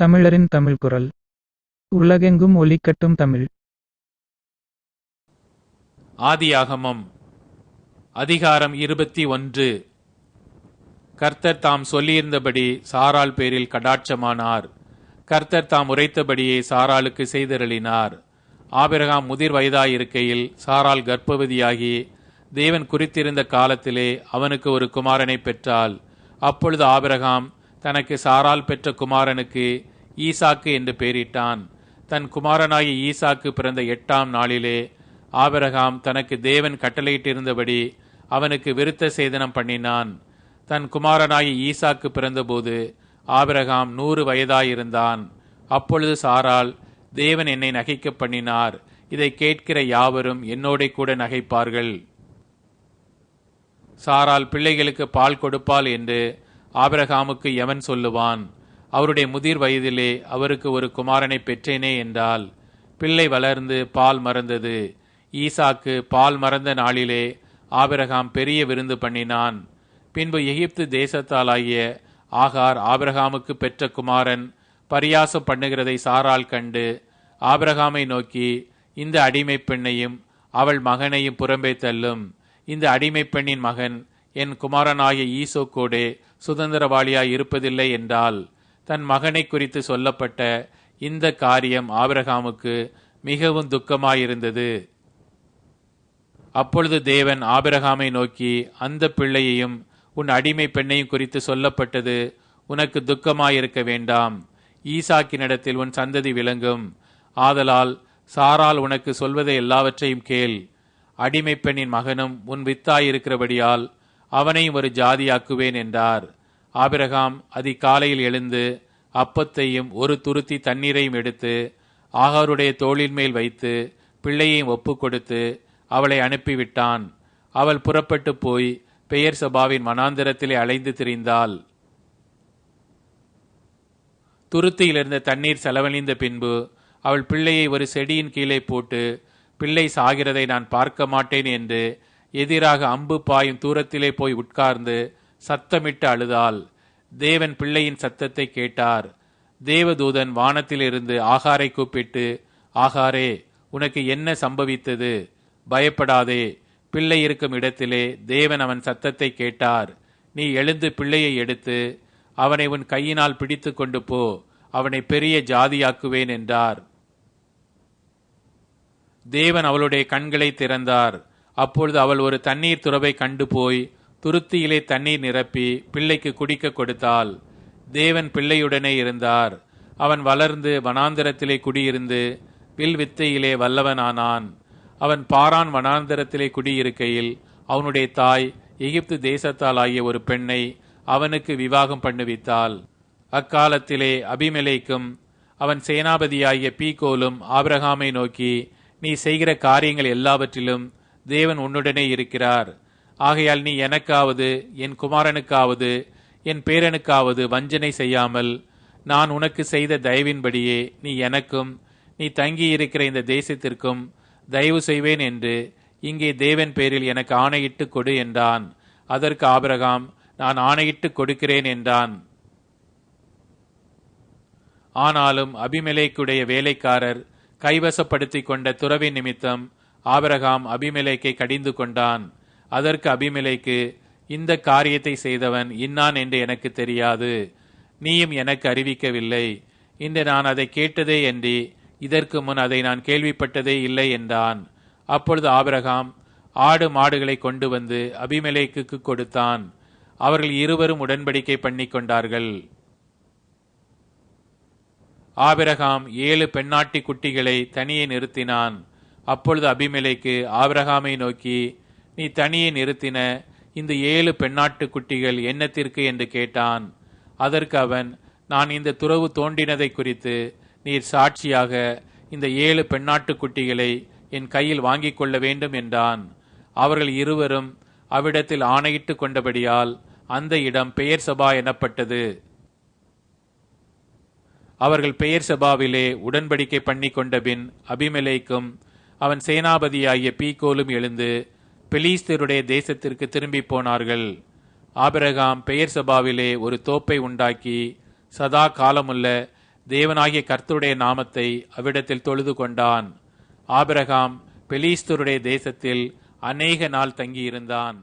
தமிழரின் தமிழ் குரல். உலகெங்கும் ஒலிக்கட்டும் தமிழ். ஆதியாகமம். அதிகாரம் இருபத்தி ஒன்று. கர்த்தர் தாம் சொல்லியிருந்தபடி சாரால் பேரில் கடாட்சமானார். கர்த்தர் தாம் உரைத்தபடியே சாராளுக்கு செய்தருளினார். ஆபிரகாம் முதிர் வயதாயிருக்கையில் சாரால் கர்ப்பவதியாகி தேவன் குறித்திருந்த காலத்திலே அவனுக்கு ஒரு குமாரனை பெற்றாள். அப்பொழுது ஆபிரகாம் தனக்கு சாரால் பெற்ற குமாரனுக்கு ஈசாக்கு என்று பெயரிட்டான் தன் குமாரனாகிய ஈசாக்கு பிறந்த எட்டாம் நாளிலே ஆபிரகாம் தனக்கு தேவன் கட்டளையிட்டிருந்தபடி அவனுக்கு விருத்த சேதனம் பண்ணினான். தன் குமாரனாகிய ஈசாக்கு பிறந்தபோது ஆபிரகாம் நூறு வயதாயிருந்தான். அப்பொழுது சாரால் தேவன் என்னை நகைக்க பண்ணினார். இதை கேட்கிற யாவரும் என்னோட கூட நகைப்பார்கள். சாரால் பிள்ளைகளுக்கு பால் கொடுப்பாள் என்று ஆபிரகாமுக்கு எவன் சொல்லுவான்? அவருடைய முதிர் வயதிலே அவருக்கு ஒரு குமாரனை பெற்றேனே என்றால் பிள்ளை வளர்ந்து பால் மறந்தது. ஈசாக்கு பால் மறந்த நாளிலே ஆபிரகாம் பெரிய விருந்து பண்ணினான். பின்பு எகிப்து தேசத்தாலாகிய ஆகார் ஆபிரகாமுக்கு பெற்ற குமாரன் பரியாசம் பண்ணுகிறதை சாரால் கண்டு ஆபிரகாமை நோக்கி இந்த அடிமை பெண்ணையும் அவள் மகனையும் புறம்பே தள்ளும். இந்த அடிமை பெண்ணின் மகன் என் குமாரனாகிய ஈசோக்கோடே சுதந்திரவாளியாய் இருப்பதில்லை என்றால் தன் மகனை குறித்து சொல்லப்பட்ட இந்த காரியம் ஆபிரகாமுக்கு மிகவும் துக்கமாயிருந்தது. அப்பொழுது தேவன் ஆபிரகாமை நோக்கி அந்த பிள்ளையையும் உன் அடிமை பெண்ணையும் குறித்து சொல்லப்பட்டது உனக்கு துக்கமாயிருக்க வேண்டாம். ஈசாக்கினிடத்தில் உன் சந்ததி விளங்கும். ஆதலால் சாரால் உனக்கு சொல்வதை எல்லாவற்றையும் கேள். அடிமை பெண்ணின் மகனும் உன் வித்தாயிருக்கிறபடியால் அவனையும் ஒரு ஜாதியாக்குவேன் என்றார். ஆபிரகாம் அதிகாலையில் எழுந்து அப்பத்தையும் ஒரு துருத்தி தண்ணீரையும் எடுத்து ஆகாருடைய தோளின் மேல் வைத்து பிள்ளையையும் ஒப்பு கொடுத்து அவளை அனுப்பிவிட்டான். அவள் புறப்பட்டு போய் பெயர் சபாவின் மனாந்திரத்திலே அலைந்து திரிந்தாள். துருத்தியிலிருந்த தண்ணீர் செலவழிந்த பின்பு அவள் பிள்ளையை ஒரு செடியின் கீழே போட்டு பிள்ளை சாகிறதை நான் பார்க்க மாட்டேன் என்று எதிராக அம்பு பாயும் தூரத்திலே போய் உட்கார்ந்து சத்தமிட்டு அழுதாள். தேவன் பிள்ளையின் சத்தத்தை கேட்டார். தேவதூதன் வானத்திலிருந்து ஆகாரை கூப்பிட்டு ஆகாரே உனக்கு என்ன சம்பவித்தது? பயப்படாதே. பிள்ளை இருக்கும் இடத்திலே தேவன் அவன் சத்தத்தை கேட்டார். நீ எழுந்து பிள்ளையை எடுத்து அவனை உன் கையினால் பிடித்து கொண்டு போ. அவனை பெரிய ஜாதியாக்குவேன் என்றார். தேவன் அவளுடைய கண்களை திறந்தார். அப்பொழுது அவள் ஒரு தண்ணீர் துறவை கண்டு போய் துருத்தியிலே தண்ணீர் நிரப்பி பிள்ளைக்கு குடிக்க கொடுத்தாள் தேவன் பிள்ளையுடனே இருந்தார். அவன் வளர்ந்து வனாந்தரத்திலே குடியிருந்து வில் வித்தையிலே வல்லவனானான். அவன் பாரான் வனாந்தரத்திலே குடியிருக்கையில் அவனுடைய தாய் எகிப்து தேசத்தால் ஆகிய ஒரு பெண்ணை அவனுக்கு விவாகம் பண்ணுவித்தாள். அக்காலத்திலே அபிமலைக்கும் அவன் சேனாபதியாகிய பீகோலும் ஆபிரகாமை நோக்கி நீ செய்கிற காரியங்கள் எல்லாவற்றிலும் தேவன் உன்னுடனே இருக்கிறார். ஆகையால் நீ எனக்காவது என் குமாரனுக்காவது என் பேரனுக்காவது வஞ்சனை செய்யாமல் நான் உனக்கு செய்த தயவின்படியே நீ எனக்கும் நீ தங்கி இருக்கிற இந்த தேசத்திற்கும் தயவு செய்வேன் என்று இங்கே தேவன் பேரில் எனக்கு ஆணையிட்டு கொடு என்றான். அதற்கு ஆபிரகாம் நான் ஆணையிட்டு கொடுக்கிறேன் என்றான். ஆனாலும் அபிமெலேக்குடைய வேலைக்காரர் கைவசப்படுத்திக் கொண்ட துறவி நிமித்தம் ஆபிரகாம் அபிமலைக்கை கடிந்து கொண்டான். அதற்கு அபிமிலைக்கு இந்த காரியத்தை செய்தவன் இன்னான் என்று எனக்கு தெரியாது. நீயும் எனக்கு அறிவிக்கவில்லை. இன்று நான் அதை கேட்டதே என்று இதற்கு முன் அதை நான் கேள்விப்பட்டதே இல்லை என்றான். அப்பொழுது ஆபிரகாம் ஆடு மாடுகளை கொண்டு வந்து அபிமலைக்கு கொடுத்தான். அவர்கள் இருவரும் உடன்படிக்கை பண்ணி கொண்டார்கள். ஆபிரகாம் ஏழு பெண்ணாட்டி குட்டிகளை தனியே நிறுத்தினான். அப்பொழுது அபிமலைக்கு ஆபிரகாமை நோக்கி நீ தனியே நிறுத்தின இந்த ஏழு பெண்ணாட்டு குட்டிகள் என்னத்திற்கு என்று கேட்டான். அதற்கு அவன் நான் இந்த துறவு தோண்டினதை குறித்து நீர் சாட்சியாக இந்த ஏழு பெண்ணாட்டு குட்டிகளை என் கையில் வாங்கிக் கொள்ள வேண்டும் என்றான். அவர்கள் இருவரும் அவ்விடத்தில் ஆணையிட்டு கொண்டபடியால் அந்த இடம் பெயர் சபா எனப்பட்டது. அவர்கள் பெயர் சபாவிலே உடன்படிக்கை பண்ணி கொண்ட பின் அபிமலைக்கும் அவன் சேனாபதியாகிய பீகோலும் எழுந்து பெலீஸ்தருடைய தேசத்திற்கு திரும்பி போனார்கள். ஆபிரகாம் பெயர் சபாவிலே ஒரு தோப்பை உண்டாக்கி சதா காலமுள்ள தேவனாகிய கர்த்தருடைய நாமத்தை அவ்விடத்தில் தொழுது கொண்டான். ஆபிரகாம் பெலீஸ்தருடைய தேசத்தில் அநேக நாள் தங்கியிருந்தான்.